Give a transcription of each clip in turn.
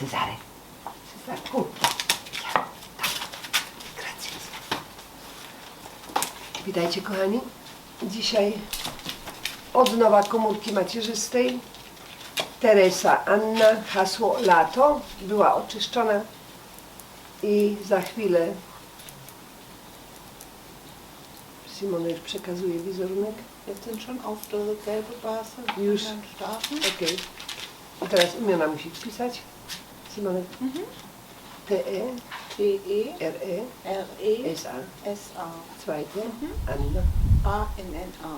Cezary. Cezarku. Ja. Grazie. Witajcie kochani. Dzisiaj odnowa komórki macierzystej. Teresa Anna, hasło lato. Była oczyszczona i za chwilę Simona już przekazuje wizerunek. Wir sind schon auf der gelbe Basis. Już. Starten. Okej. I teraz imiona musi wpisać. Simonek. Mhm. T-E, T-E, R-E, R-E, S-A. S-A. Zweite. Mhm. Anna. A-N-N-A.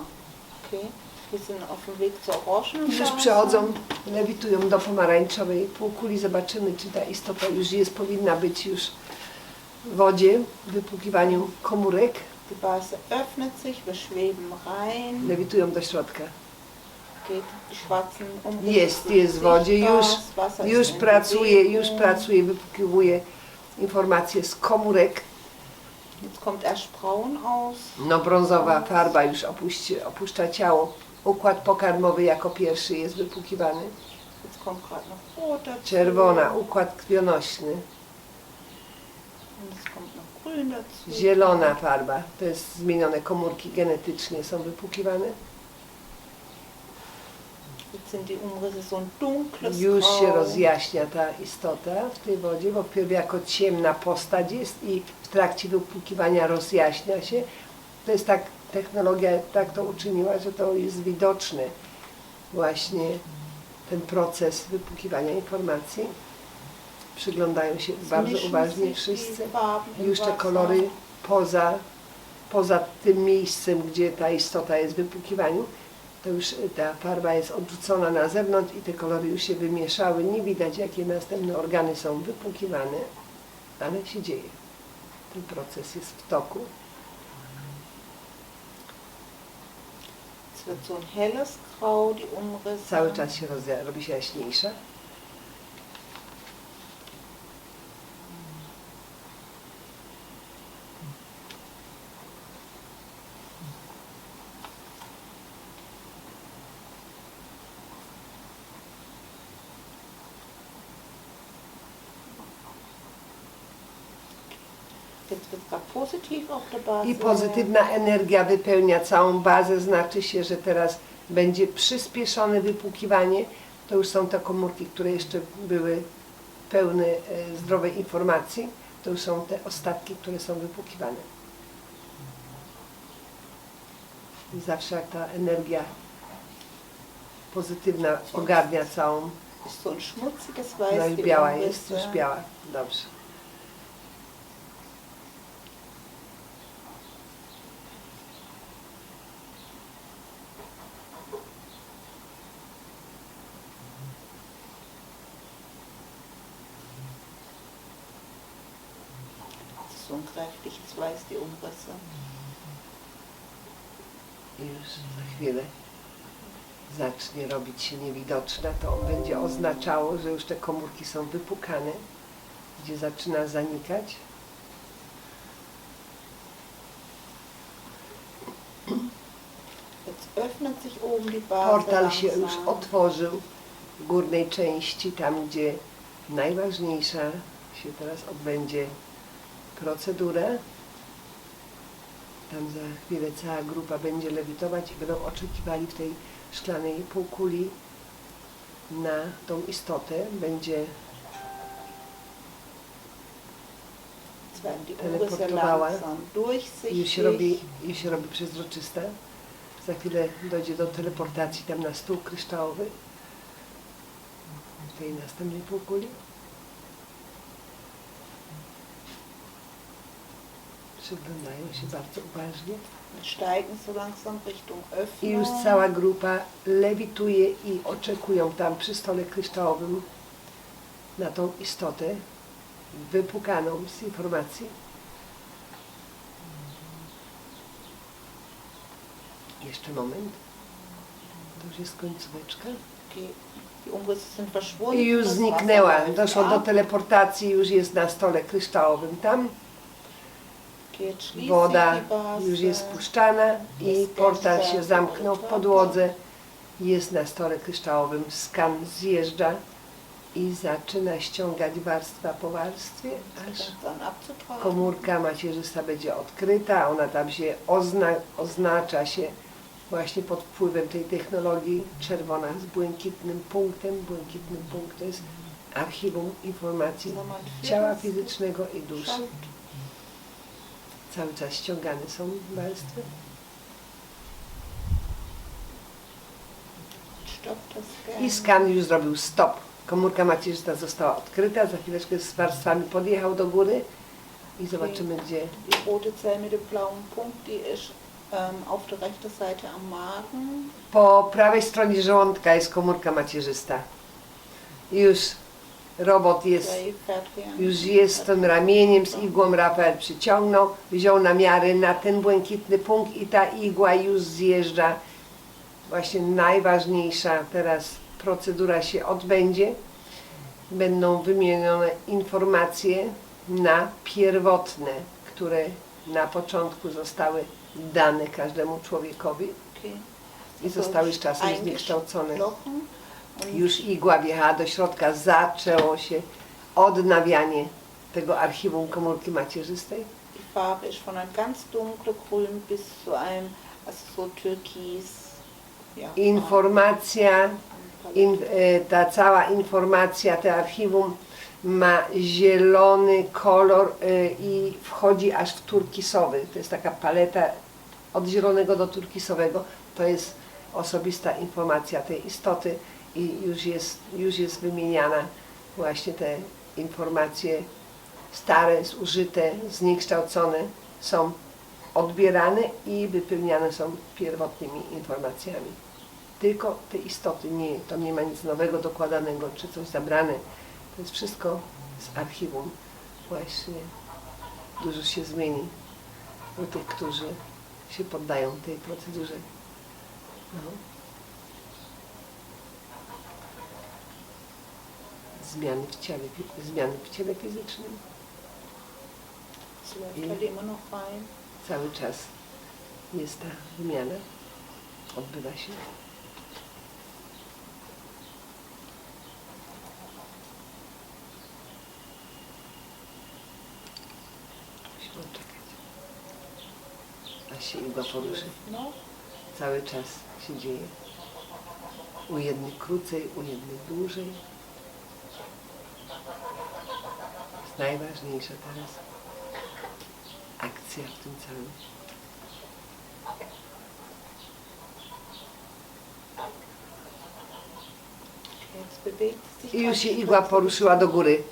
Okay. Wir sind auf dem Weg zur Orangen. Już przechodzą, lewitują do pomarańczowej półkuli. Zobaczymy, czy ta istota już jest, powinna być już w wodzie, w wypłukiwaniu komórek. Die Base öffnet sich, wir schweben rein. Lewitują do środka. Geht die schwarzen Umrisse Jest, jest w wodzie, już, już pracuje, już pracuje, wypłukiwuje informacje z komórek. Jetzt kommt erst braun aus. No brązowa farba już opuści, opuszcza ciało. Układ pokarmowy jako pierwszy jest wypłukiwany. Jetzt kommt gerade noch rot dazu. Czerwona, układ krwionośny. Und es kommt noch grün dazu. Zielona farba, to jest zmienione komórki genetycznie są wypłukiwane. Jetzt sind die Umrisse so ein dunkles Już się rozjaśnia ta istota w tej wodzie, bo jako ciemna postać jest i w trakcie wypłukiwania rozjaśnia się. To jest tak, technologia tak to uczyniła, że to jest widoczne właśnie ten proces wypłukiwania informacji. Przyglądają się bardzo uważnie wszyscy. Już te kolory poza, poza tym miejscem, gdzie ta istota jest w wypłukiwaniu, to już ta farba jest odrzucona na zewnątrz i te kolory już się wymieszały. Nie widać, jakie następne organy są wypłukiwane, ale się dzieje. Ten proces jest w toku. Cały czas się robi się jaśniejsza. Jetzt wird es positiv auf der Basis. I pozytywna energia wypełnia całą bazę, znaczy się, że teraz będzie przyspieszone wypłukiwanie. To już są te komórki, które jeszcze były pełne e, zdrowej informacji. To już są te ostatki, które są wypłukiwane. I zawsze jak ta energia pozytywna ogarnia całą, no i biała jest, już biała. Dobrze. Kräftiges Weiß, die Umrisse. I już za chwilę zacznie robić się niewidoczna, to będzie oznaczało, że już te komórki są wypukane, gdzie zaczyna zanikać. Portal się już otworzył w górnej części, tam gdzie najważniejsza się teraz odbędzie procedura. Tam za chwilę cała grupa będzie lewitować i będą oczekiwali w tej szklanej półkuli na tą istotę. Będzie teleportowała. Już się robi, już się robi przezroczyste. Za chwilę dojdzie do teleportacji tam na stół kryształowy. W tej następnej półkuli. Przyglądają się bardzo uważnie. Wir steigen so langsam Richtung Öffnung. I już cała grupa lewituje i oczekują tam przy stole kryształowym na tą istotę wypukaną z informacji. Jeszcze moment. To już jest końcóweczka. Okay. Die Umrisse sind verschwunden. I już das zniknęła. Doszło do ab. teleportacji, już jest na stole kryształowym tam. Okay, jetzt schließt sich Woda już jest puszczana i portal się zamknął w podłodze. Jest na stole kryształowym. Skan zjeżdża i zaczyna ściągać warstwa po warstwie, aż abzutragen. komórka macierzysta będzie odkryta, ona tam się ozna, oznacza się właśnie pod wpływem tej technologii czerwona z błękitnym punktem. Błękitny punkt to jest archiwum informacji ciała fizycznego i duszy. Cały czas ściągane są warstwy. I skan już zrobił stop. Komórka macierzysta została odkryta, za chwileczkę z warstwami podjechał do góry i zobaczymy gdzie. Die rote Zelle mit dem blauen Punkt, die ist ähm, auf der rechten Seite am Magen. Po prawej stronie żołądka jest komórka macierzysta. Już robot jest, już jest tym ramieniem z igłą Rafael przyciągnął, wziął namiary na ten błękitny punkt i ta igła już zjeżdża. Właśnie najważniejsza teraz procedura się odbędzie. Będą wymienione informacje na pierwotne, które na początku zostały dane każdemu człowiekowi i zostały z czasem zniekształcone. Już igła wjechała do środka, zaczęło się odnawianie tego archiwum komórki macierzystej. die Farbe ist von einem ganz dunkelgrün bis zu einem, also so türkis. Ja, Informacja, in, e, ta cała informacja, te archiwum ma zielony kolor e, i wchodzi aż w turkisowy. To jest taka paleta od zielonego do turkisowego. To jest osobista informacja tej istoty i już jest, już jest wymieniana właśnie te informacje stare, zużyte, zniekształcone są odbierane i wypełniane są pierwotnymi informacjami. Tylko te istoty, nie, to nie ma nic nowego dokładanego, czy coś zabrane. To jest wszystko z archiwum. Właśnie dużo się zmieni u tych, którzy się poddają tej procedurze. No. Zmiany w ciele, zmiany w ciele fizycznym. Rein. Cały czas jest ta wymiana. Odbywa się. Musimy czekać. Aż się igła poruszy. No, Cały czas się dzieje. U jednych krócej, u jednych dłużej. Jest najważniejsza teraz akcja w tym całym. I już się igła poruszyła do góry.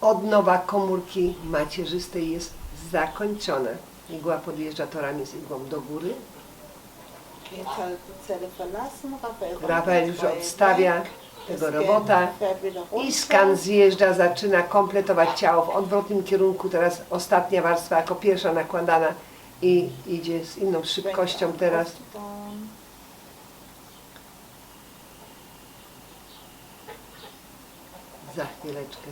Odnowa komórki macierzystej jest zakończona. Igła podjeżdża torami z igłą do góry. Räumt Rafael już odstawia tego robota i skan zjeżdża, zaczyna kompletować ciało w odwrotnym kierunku. Teraz ostatnia warstwa jako pierwsza nakładana i idzie z inną szybkością teraz. Za chwileczkę.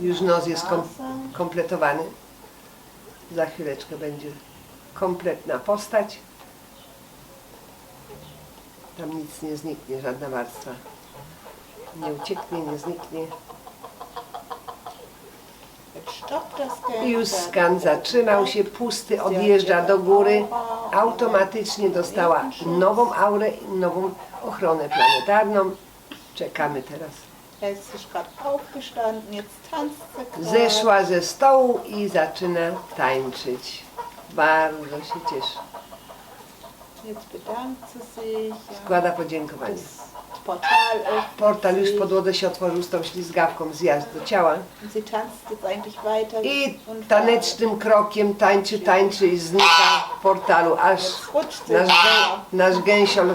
Już nos jest kom kompletowany. Za chwileczkę będzie kompletna postać. Tam nic nie zniknie, żadna warstwa. Nie ucieknie, nie zniknie. Już skan zatrzymał się, pusty odjeżdża do góry. Automatycznie dostała nową aurę i nową ochronę planetarną. Czekamy teraz. Er er. Zeszła ze stołu i zaczyna tańczyć. Bardzo się cieszy. Jetzt bedankt sie sich. Składa podziękowanie. Das Portal öffnet Portal już sich. podłodze się otworzył z tą ślizgawką, zjazd do ciała. Und sie tanzt jetzt eigentlich weiter. I und tanecznym krokiem tańczy, tańczy i znika w portalu, aż Jetzt rutscht sie nasz, gę, nasz gęsiol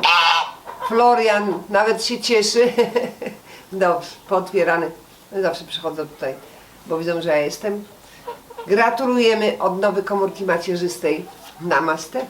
Florian nawet się cieszy. Dobrze, pootwierany. Zawsze przychodzą tutaj, bo widzą, że ja jestem. Gratulujemy odnowy komórki macierzystej. Namaste.